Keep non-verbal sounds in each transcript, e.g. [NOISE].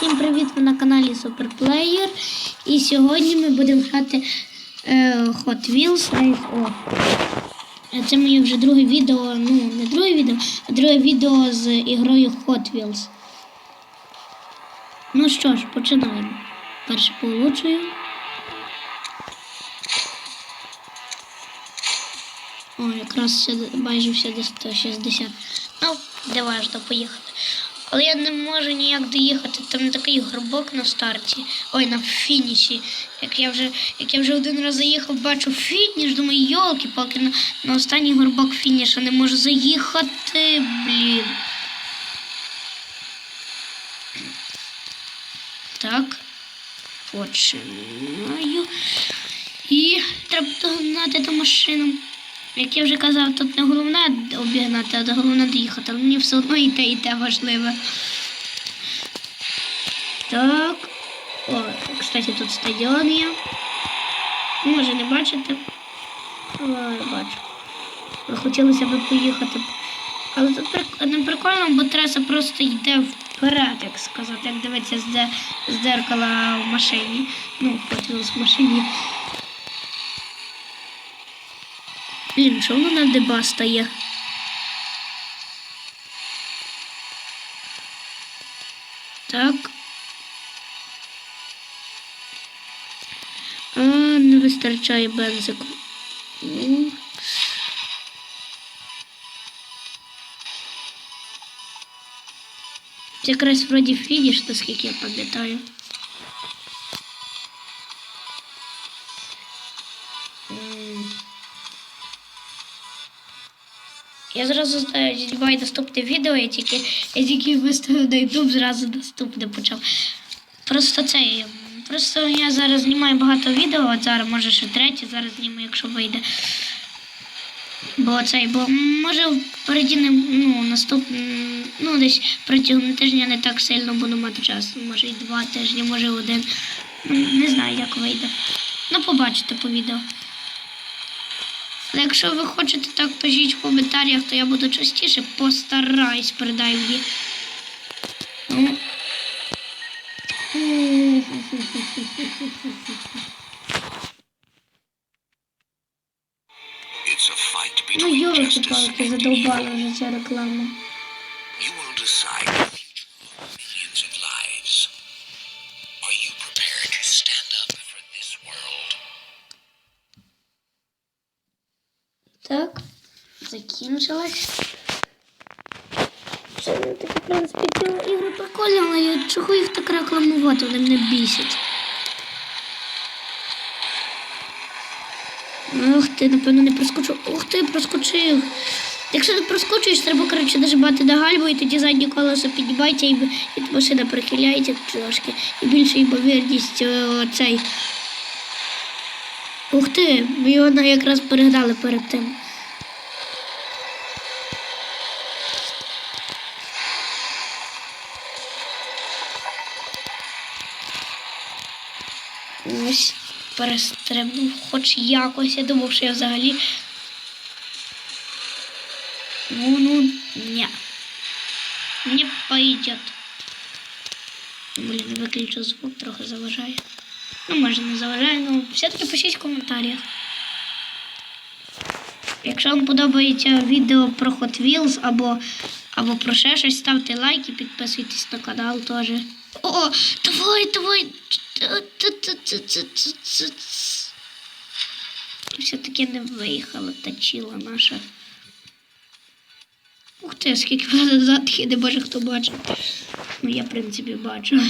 Всім привіт! Ви на каналі Суперплеєр. І сьогодні ми будемо грати е, Hot Wheels Race Off. Е, Це моє вже друге відео, ну не друге відео, а друге відео з ігрою Hot Wheels. Ну що ж, починаємо. Перше получую. О, якраз все, майже все до 160. Ну, де важно поїхати. Але я не можу ніяк доїхати. Там такий горбок на старті. Ой, на фініші. Як я вже, як я вже один раз заїхав, бачу фініш, думаю, йолки палки на, на останній горбок фініша не можу заїхати. Блін. Так. Починаю. І треба догнати ту машину. Як я вже казав, тут не головне обігнати, а головне доїхати. Але мені все одно і те, і те важливе. Так. О, кстати, тут стадіон є. Може не бачите. Але я бачу. Хотілося б поїхати. Але тут не прикольно, бо траса просто йде вперед, як сказати, як дивитися з, де, з дзеркала в машині. Ну, хотілося в машині. Блін, воно на деба стає? Так. А, не вистачає бензику. Якраз вроді фініш, наскільки я пам'ятаю. Я зразу знімаю наступне відео, я тільки, я тільки виставив на YouTube, зразу наступне почав. Просто це. Просто я зараз знімаю багато відео, от зараз може ще третє, зараз зніму, якщо вийде. Бо цей, бо може впереді не ну, наступ, ну десь протягом тижня не так сильно буду мати часу. Може і два тижні, може один. Не знаю, як вийде. Ну, побачите по відео. Але якщо ви хочете так пишіть в коментарях, то я буду частіше постараюсь передаю її. Ну. It's a fight Ну, between йолки justice палки and задовбала evil. вже ця реклама. You will decide закінчилась. Це ну, таке, в принципі, ігри прикольні, але чого їх так рекламувати, вони мене бісять. Ух ти, напевно, не проскочив. Ух ти, проскочив. Якщо не проскочуєш, треба, коротше, нажимати на гальму, і тоді заднє колесо піднімається, і, і машина прихиляється трошки. І більша ймовірність о, цей. Ух ти, його якраз перегнали перед тим. Ось перестрибнув хоч якось. Я думав, що я взагалі. Ну, ну, ні. Не пойдет. Блін, виключу звук, трохи заважає. Ну, може не заважає, але все-таки пишіть в коментарях. Якщо вам подобається відео про Hot Wheels або, або про ще щось, ставте лайк і підписуйтесь на канал теж. О, давай, давай. Все-таки не виїхала та чіла наша. Ух ти, скільки вона назад їде, боже, хто бачить. Ну, я, в принципі, бачу.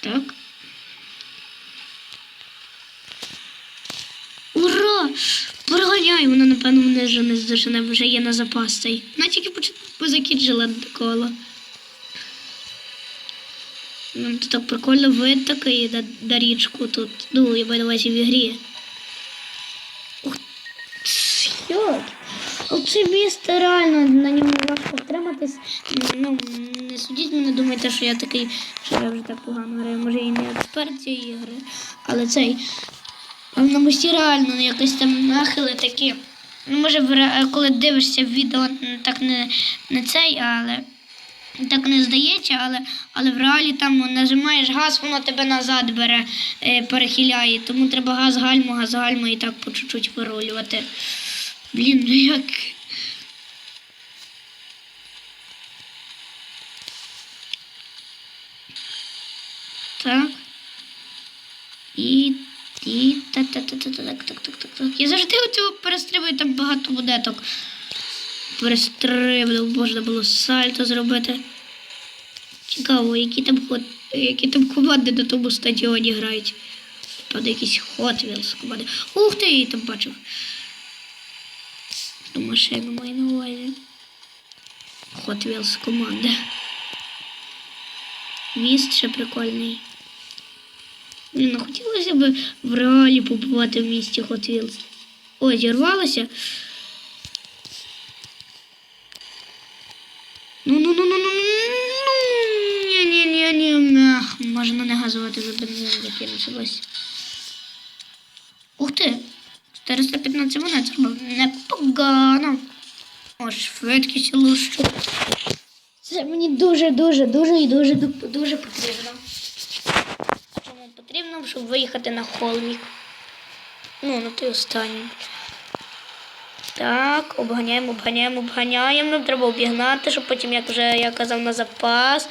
Так. Ура! Проганяй, вона, напевно, мене вже не здожене, вже є на запас цей. Вона позакінчила коло. Ну, тут так прикольно вид такий на, на річку тут. Ну, я маю увазі в ігрі. Оце місто реально на ньому важко втриматись. Ну, не судіть мене, думайте, що я такий, що я вже так погано граю. Може і не експерт цієї гри, але цей. На мості реально якось там нахили такі. Ну, може, коли дивишся відео, так не, не цей, але так не здається, але, але в реалі там нажимаєш газ, воно тебе назад бере, е, перехиляє. Тому треба газ, гальмо, газ, гальмо і так по чуть-чуть вирулювати. Блін, ну як. Так. І. І. та та та та та так, так, так, так, так. Я завжди оцього перестрибую, там багато будеток. Перестрибнув, можна було сальто зробити. Цікаво, які там ход, які там команди на тому стадіоні грають. Правда, якісь Wheels команди. Ух ти, я її там бачив. Ту машину маю на увазі. Hot Wheels. Міст ще прикольний. Ну хотілося б в реалі побувати в місті Hot Wheels. Ой, зірвалося. Ну, ну, ну, ну, ну, ну, ні, ні, ні, ні, ах, можна не газувати за бензин, закінчилось. Ух ти, 415 монет зробив, непогано. О, швидкість лущу. Це мені дуже, дуже, дуже і дуже, дуже потрібно. Щоб виїхати на холмік. Ну, на той останній. Так, обганяємо, обганяємо, обганяємо. Нам треба обігнати, щоб потім, як вже я казав, на запас.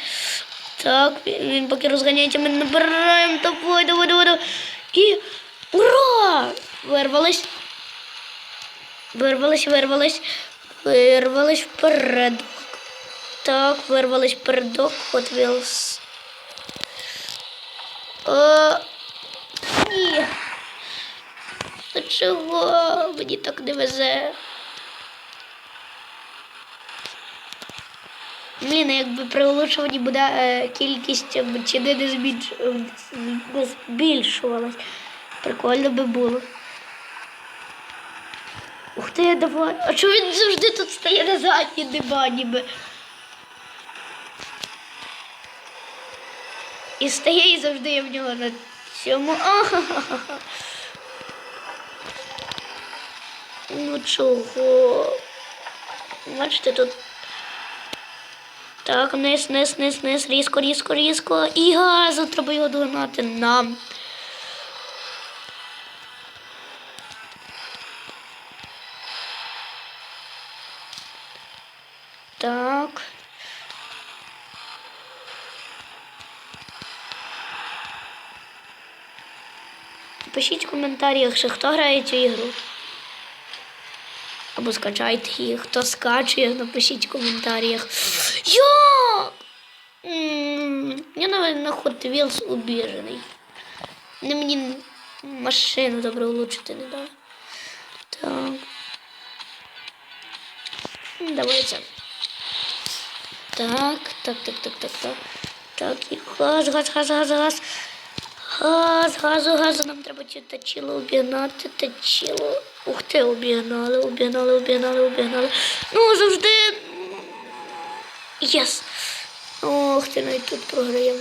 Так, він поки розганяється, ми набираємо. Давай, давай, давай, давай. І ура! Вирвались. Вирвались, вирвались. Вирвались вперед. Так, вирвались вперед. Hot Wheels. О, ні. Та чого мені так не везе? Блін, якби при улучшуванні буде е, кількість чи не, збільш, е, не збільшувалась. Прикольно би було. Ух ти, давай. А чого він завжди тут стає на задній нема ніби? І стає і завжди я в нього на цьому. Ахахаха. [LAUGHS] Ну чого? Бачите, тут. Так, вниз, вниз, вниз, вниз, різко, різко, різко. І газу треба його догнати нам. Так. Пишіть в коментарях, що хто грає цю ігру. Або скачайте їх. Хто скачує, напишіть в коментарях. Як? Я навіть на Hot Wheels обіжений. Не мені машину добре влучити не дав. Так. Давай це. Так, так, так, так, так, так. Так, і газ, газ, газ, газ, газ. Газ, газу, газу, нам треба тачило обігнати, тачило. Ух ти, обігнали, обігнали, обігнали, обігнали. Ну, завжди. Єс. Ох ти, навіть тут програємо.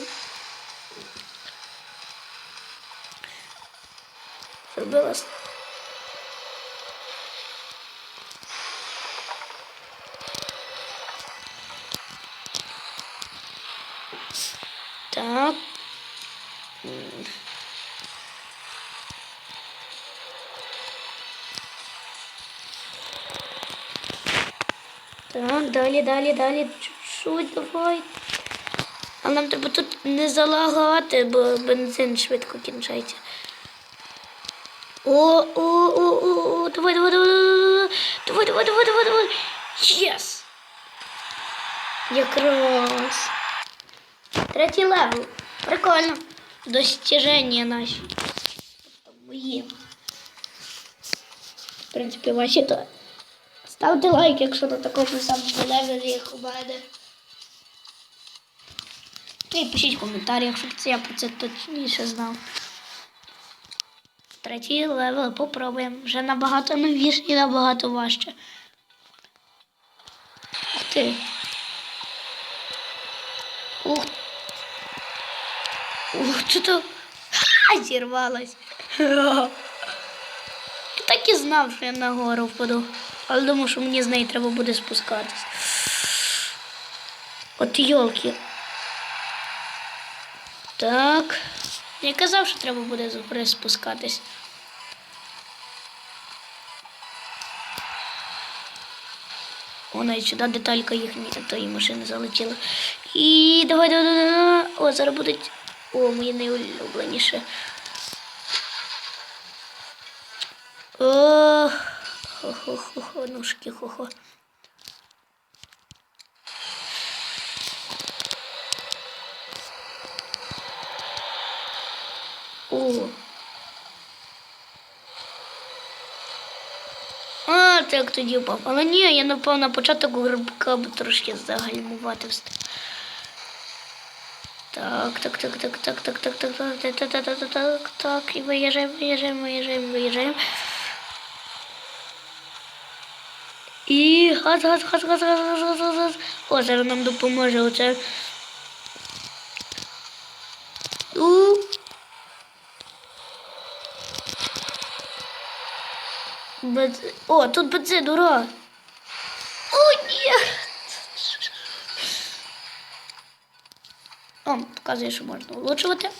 Зробила. с- Так. Далі, далі, далі. Чуть-чуть давай. Але нам треба тут не залагати, бо бензин швидко кінчається. О, о, о, о, о, давай, давай, давай, давай, давай, давай, давай, давай. Єс! Якраз. Третій левел. Прикольно. Достіження наші. Мої. В принципі, ваші то. Ставте лайк, якщо на такому самому левелі, як у мене. І пишіть в коментарях, щоб це я про це точніше знав. Третій левел попробуємо. Вже набагато новіше і набагато важче. ти. Ух. Ух, що то. [LAUGHS] Ха, зірвалась. [LAUGHS] Так і знав, що я на гору впаду. Але думав, що мені з неї треба буде спускатись. От йолки. Так. Я казав, що треба буде з гори спускатись. О, навіть сюди деталька їхньої тої машини залетіла. І давай, давай, давай, давай. О, зараз будуть. О, моє найулюбленіше. О, хо-хо-хо-хо, ножки, хо-хо. О. А, так тоді впав. Але ні, я напав на початок грибка, бо трошки загальмувати встиг. Так, так, так, так, так, так, так, так, так, так, так, так, так, так, так, так, і виїжджаємо, виїжджаємо, виїжджаємо, виїжджаємо. І газ, газ, газ, газ, газ, газ, газ, газ, газ. О, зараз нам допоможе оце. У. Бенз... О, тут бензин, ура! О, ні! О, показує, що можна улучшувати.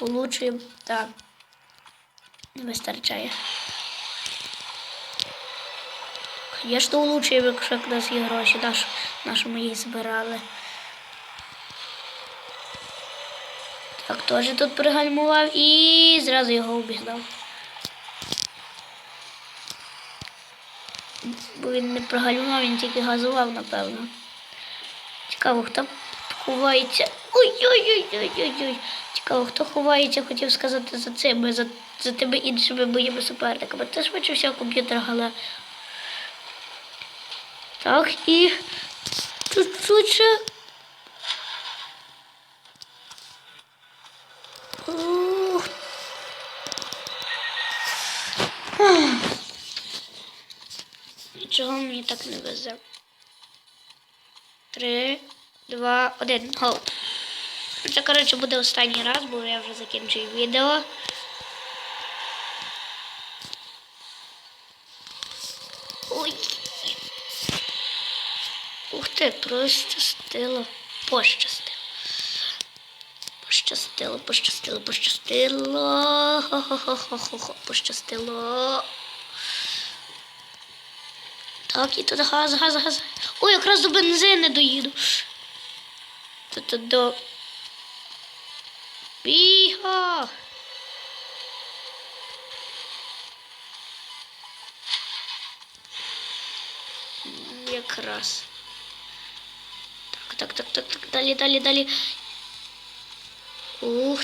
Улучшуємо. Так. Не вистачає. Звісно, улучшуємо, якщо в нас є гроші, наш, ми їх збирали. Так, теж тут пригальмував і зразу його обігнав. Бо він не прогальмував, він тільки газував, напевно. Цікаво, хто ховається. Ой-ой-ой-ой-ой-ой. Цікаво, хто ховається, хотів сказати за цими, за, за тими іншими моїми суперниками. Це швидше всього комп'ютер гала. Так, і тут тут ще. Ух. Чого мені так не везе? Три, два, один. Гоу. Це, коротше, буде останній раз, бо я вже закінчую відео. Ой. Ух ти, пощастило. Пощастило. Пощастило, пощастило, пощастило. Хо-хо-хо-хо-хо, пощастило. Так, і тут газ, газ, газ. Ой, якраз до бензини доїду. Тут до. Біга. Якраз. Так, так, так, так, так, далі, далі, далі. Ух.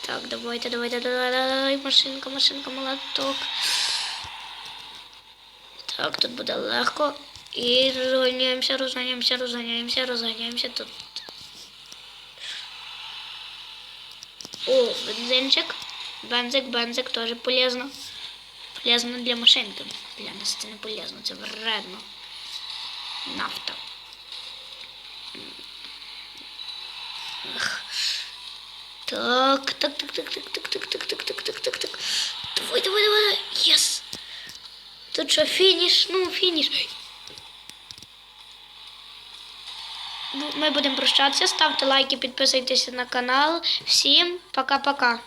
Так, давайте, давайте, давай, давай, машинка, машинка, молоток. Так, тут буде легко. І розганяємося, розганяємося, розганяємося, розганяємося тут. О, бензинчик. Бензик, бензик теж полезно. Полезно для машинки. Для нас це не полезно, це вредно. Нафта. Так, так, так, так, так, так, так, так, так, так, так, так, так. Давай, давай, давай. Єс. Тут що, фініш? Ну, фініш. Ну, Ми будемо прощатися. Ставте лайки, підписуйтесь на канал. Всім пока-пока.